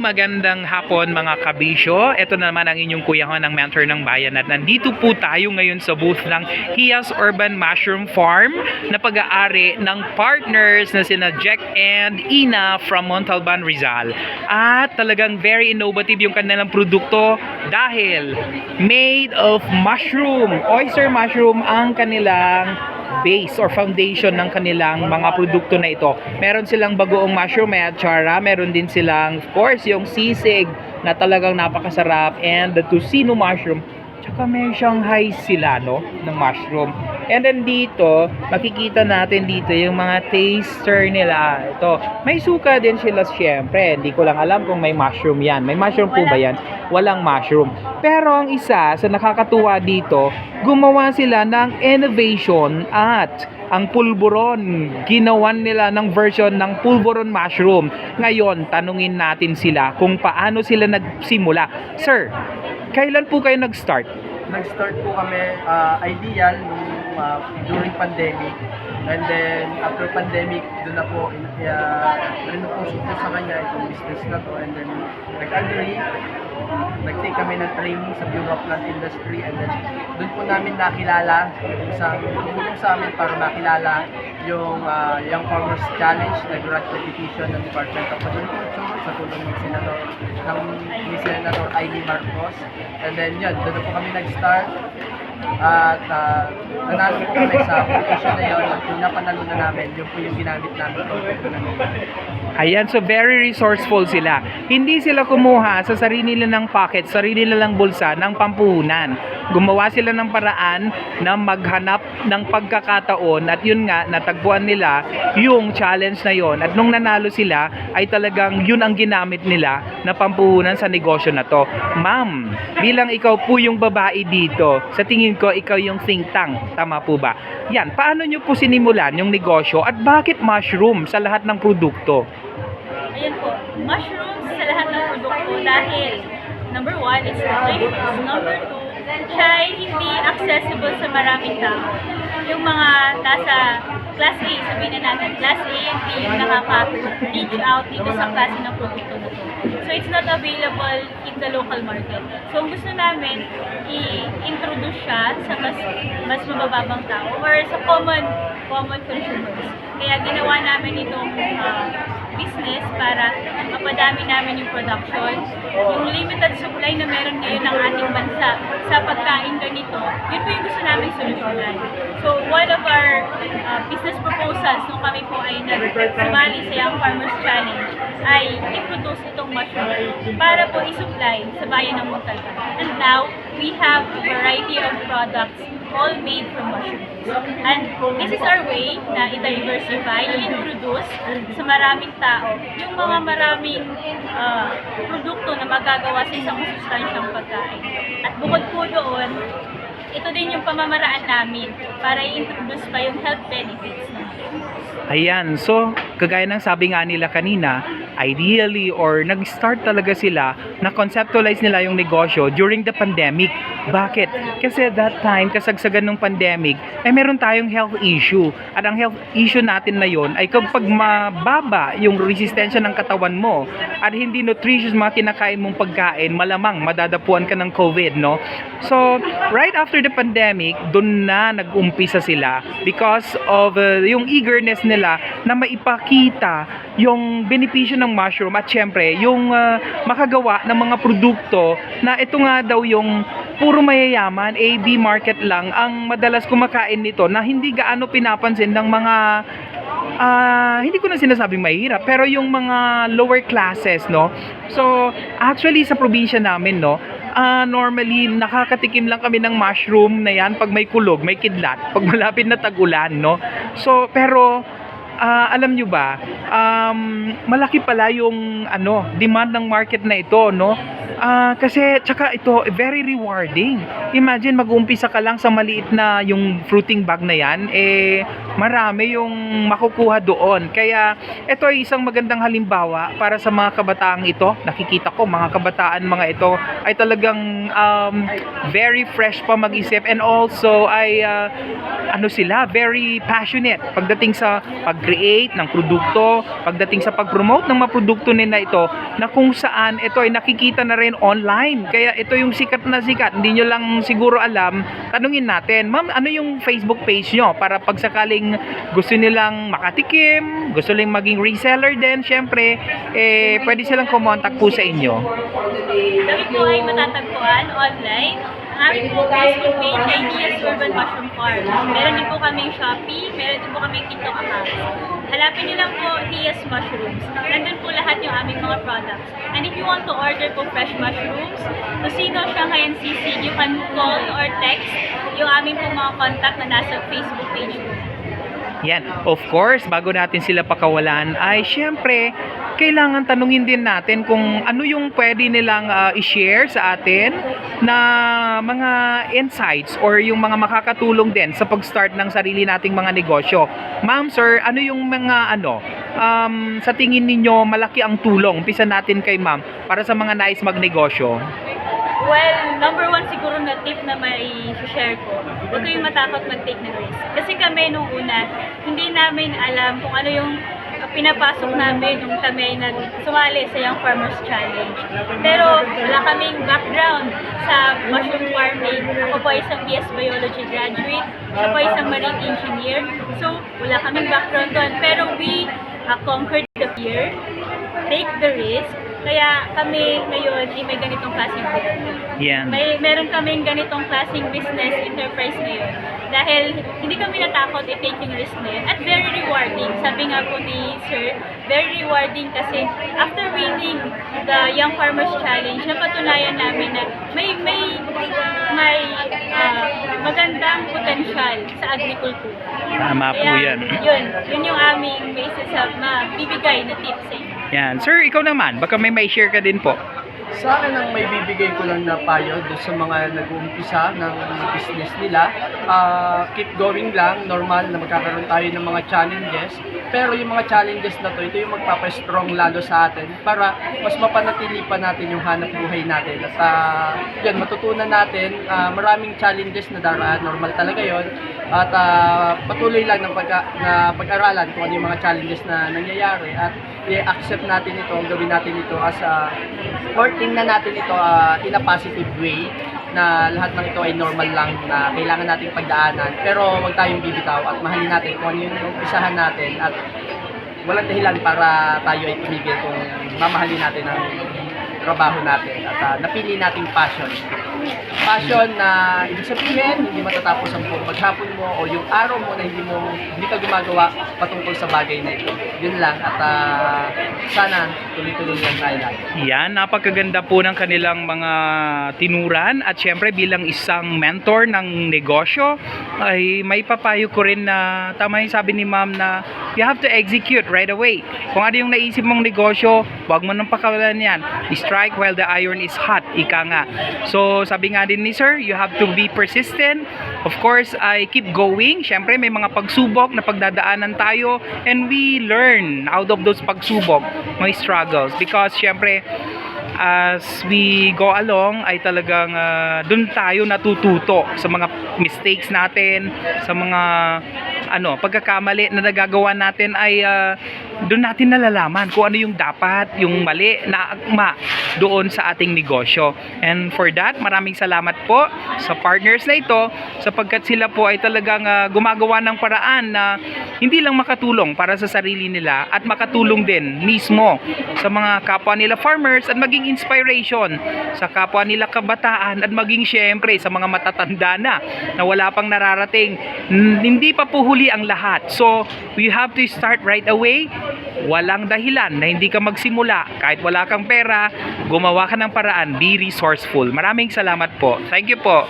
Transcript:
magandang hapon mga kabisyo. Ito na naman ang inyong kuya ko ng mentor ng bayan at nandito po tayo ngayon sa booth ng Hias Urban Mushroom Farm na pag-aari ng partners na sina Jack and Ina from Montalban, Rizal. At talagang very innovative yung kanilang produkto dahil made of mushroom, oyster mushroom ang kanilang base or foundation ng kanilang mga produkto na ito. Meron silang bagoong mushroom, may atsara, meron din silang, of course, yung sisig na talagang napakasarap and the tocino mushroom. Tsaka may Shanghai sila, no, ng mushroom. And then dito, makikita natin dito yung mga taster nila. Ito, may suka din sila syempre. Hindi ko lang alam kung may mushroom yan. May mushroom po ba yan? Walang mushroom. Pero ang isa sa nakakatuwa dito, gumawa sila ng innovation at ang pulburon. Ginawan nila ng version ng pulburon mushroom. Ngayon, tanungin natin sila kung paano sila nagsimula. Sir, kailan po kayo nag-start? Nag-start po kami ah, ideal nung ah, during pandemic. And then after pandemic, doon na po uh, rinupusok ko sa kanya itong business na to. And then nag-agree, nag-take kami ng training sa Bureau of Plant Industry and then doon po namin nakilala isang tumulong sa amin para makilala yung ah, Young Farmers Challenge na grant petition ng Department of Agriculture sa tulong ng Senator ng ni Senator Amy Marcos. And then yun, doon po kami nag-start at ah, nanalo po kami sa petition na yun at yung napanalo na namin, yun po yung ginamit namin. Ayan, so very resourceful sila. Hindi sila kumuha sa sarili nila ng pocket, sarili nilang bulsa ng pampuhunan. Gumawa sila ng paraan na maghanap ng pagkakataon at yun nga, natagpuan nila yung challenge na yon At nung nanalo sila, ay talagang yun ang ginamit nila na pampuhunan sa negosyo na to. Ma'am, bilang ikaw po yung babae dito, sa tingin ko, ikaw yung think tank. Tama po ba? Yan, paano nyo po sinimulan yung negosyo at bakit mushroom sa lahat ng produkto? Ayan po, mushrooms sa lahat ng produkto dahil number one, it's nutritious. Number two, siya hindi accessible sa maraming tao. Yung mga nasa class A, sabihin na natin, class A and B yung nakaka-reach out dito sa klase ng produkto na to. So it's not available in the local market. So ang gusto namin, i-introduce siya sa mas, mas mabababang tao or sa common common consumers. Kaya ginawa namin itong ah, business para mapadami namin yung production. Yung limited supply na meron ngayon ng ating bansa sa pagkain ganito, yun po yung gusto namin solusyonan. So, one of our uh, business proposals nung kami po ay nagsumali sa Young Farmers Challenge ay i-produce itong mushroom para po i-supply sa bayan ng Montalban. And now, we have a variety of products all made from mushrooms. And this is our way na i-diversify, i-introduce sa maraming tao yung mga maraming ah, produkto na magagawa sa isang masustansyang pagkain. At bukod po doon, ito din yung pamamaraan namin para i-introduce pa yung health benefits mushrooms. Ayan, so kagaya ng sabi nga nila kanina, ideally or nag-start talaga sila na conceptualize nila yung negosyo during the pandemic. Bakit? Kasi that time, kasagsagan ng pandemic, ay meron tayong health issue. At ang health issue natin na yon ay kapag mababa yung resistensya ng katawan mo at hindi nutritious mga kinakain mong pagkain, malamang madadapuan ka ng COVID, no? So, right after the pandemic, doon na nag-umpisa sila because of uh, yung eagerness nila na maipakita yung benepisyo ng mushroom at syempre yung uh, makagawa ng mga produkto na ito nga daw yung puro mayayaman, AB market lang ang madalas kumakain nito na hindi gaano pinapansin ng mga ah hindi ko na sinasabing mahirap pero yung mga lower classes no? So actually sa probinsya namin no? Ah normally nakakatikim lang kami ng mushroom na yan pag may kulog may kidlat pag malapit na tag-ulan no? So pero ah, alam nyo ba um, malaki pala yung ano demand ng market na ito no Ah, kasi tsaka ito very rewarding. Imagine mag-uumpisa ka lang sa maliit na yung fruiting bag na yan, eh marami yung makukuha doon. Kaya ito ay isang magandang halimbawa para sa mga kabataang ito. Nakikita ko mga kabataan mga ito ay talagang um, very fresh pa mag-isip and also ay ah, ano sila, very passionate pagdating sa pag-create ng produkto, pagdating sa pag-promote ng mga produkto nila ito na kung saan ito ay nakikita na rin online. Kaya ito yung sikat na sikat. Hindi nyo lang siguro alam, tanungin natin, ma'am, ano yung Facebook page nyo para pag sakaling gusto nilang makatikim, gusto nilang maging reseller din, syempre, eh, pwede silang kumontak po sa inyo. Kami po ay matatagpuan online. Ang aming po Facebook page Diaz Urban Mushroom Farm. Meron din po kaming Shopee, meron din po kaming TikTok account. Hanapin niyo lang po Diaz Mushrooms. Nandun po lahat yung aming mga products. And if you want to order po fresh mushrooms, to Sino Shanghai NCC, you can call or text yung aming po mga contact na nasa Facebook page po. Yan. Of course, bago natin sila pakawalan, ay syempre, kailangan tanungin din natin kung ano yung pwede nilang ah, i-share sa atin na mga insights or yung mga makakatulong din sa pag-start ng sarili nating mga negosyo. Ma'am, sir, ano yung mga ano, um, sa tingin ninyo malaki ang tulong? Umpisa natin kay ma'am para sa mga nais magnegosyo. Well, number one siguro na tip na may share ko, huwag kayong matakot mag-take ng risk. Kami nung una, hindi namin alam kung ano yung pinapasok namin nung kami nag sumali sa Young Farmers Challenge. Pero wala kaming background sa mushroom farming. Ako po isang BS Biology graduate. Siya po isang marine engineer. So, wala kaming background doon. Pero we uh, conquered the fear, take the risk, kaya kami ngayon ay may ganitong klaseng business. Yan. May meron kaming ganitong klaseng business enterprise ngayon. Dahil hindi kami natakot i-take yung risk na yun. At very rewarding. Sabi nga po ni Sir, very rewarding kasi after winning the Young Farmers Challenge, napatunayan namin na may may may ah, magandang potensyal sa agriculture. Tama po Kaya, yan. Yun, yun yung aming basis sa mabibigay na tips sa inyo. Yan. Sir, ikaw naman, baka may may share ka din po. Sa akin ang may bibigay ko lang na payo doon sa mga nag-uumpisa ng business nila, ah, keep going lang, normal na magkakaroon tayo ng mga challenges. Pero yung mga challenges na to, ito yung magpapa-strong lalo sa atin para mas mapanatili pa natin yung hanap buhay natin. At ah, yun, matutunan natin, ah, maraming challenges na daraan, normal talaga yon At ah, patuloy lang ng pagka, na pag-aralan kung ano yung mga challenges na nangyayari at i-accept natin ito, gawin natin ito as a or tingnan natin ito ah, in a positive way na lahat ng ito ay normal lang na kailangan nating pagdaanan pero huwag tayong bibitaw at mahalin natin kung ano yung umpisahan natin at walang dahilan para tayo ay tumigil kung mamahalin natin ang trabaho natin at ah, napili nating passion. Passion na ibig sabihin hindi matatapos ang buong maghapon mo o yung araw mo na hindi mo hindi ka gumagawa patungkol sa bagay na ito. Yun lang at ah, sana tuloy-tuloy lang tayo. Yan, napakaganda po ng kanilang mga tinuran at syempre bilang isang mentor ng negosyo ay may papayo ko rin na tama yung sabi ni ma'am na you have to execute right away. Kung ano yung naisip mong negosyo, wag mo nang pakawalan yan. Strike while the iron is hot, ika nga. So sabi nga din ni sir, you have to be persistent. Of course, I keep going. Syempre may mga pagsubok na pagdadaanan tayo and we learn out of those pagsubok, may struggles because syempre as we go along ay talagang ah, dun tayo natututo sa mga mistakes natin, sa mga ano, pagkakamali na nagagawa natin ay ah, doon natin nalalaman kung ano yung dapat, yung mali na akma doon sa ating negosyo. And for that, maraming salamat po sa partners na ito sapagkat sila po ay talagang ah, gumagawa ng paraan na hindi lang makatulong para sa sarili nila at makatulong din mismo sa mga kapwa nila farmers at maging inspiration sa kapwa nila kabataan at maging syempre sa mga matatanda na na wala pang nararating. Hindi pa po huli ang lahat. So, we have to start right away. Walang dahilan na hindi ka magsimula. Kahit wala kang pera, gumawa ka ng paraan. Be resourceful. Maraming salamat po. Thank you po.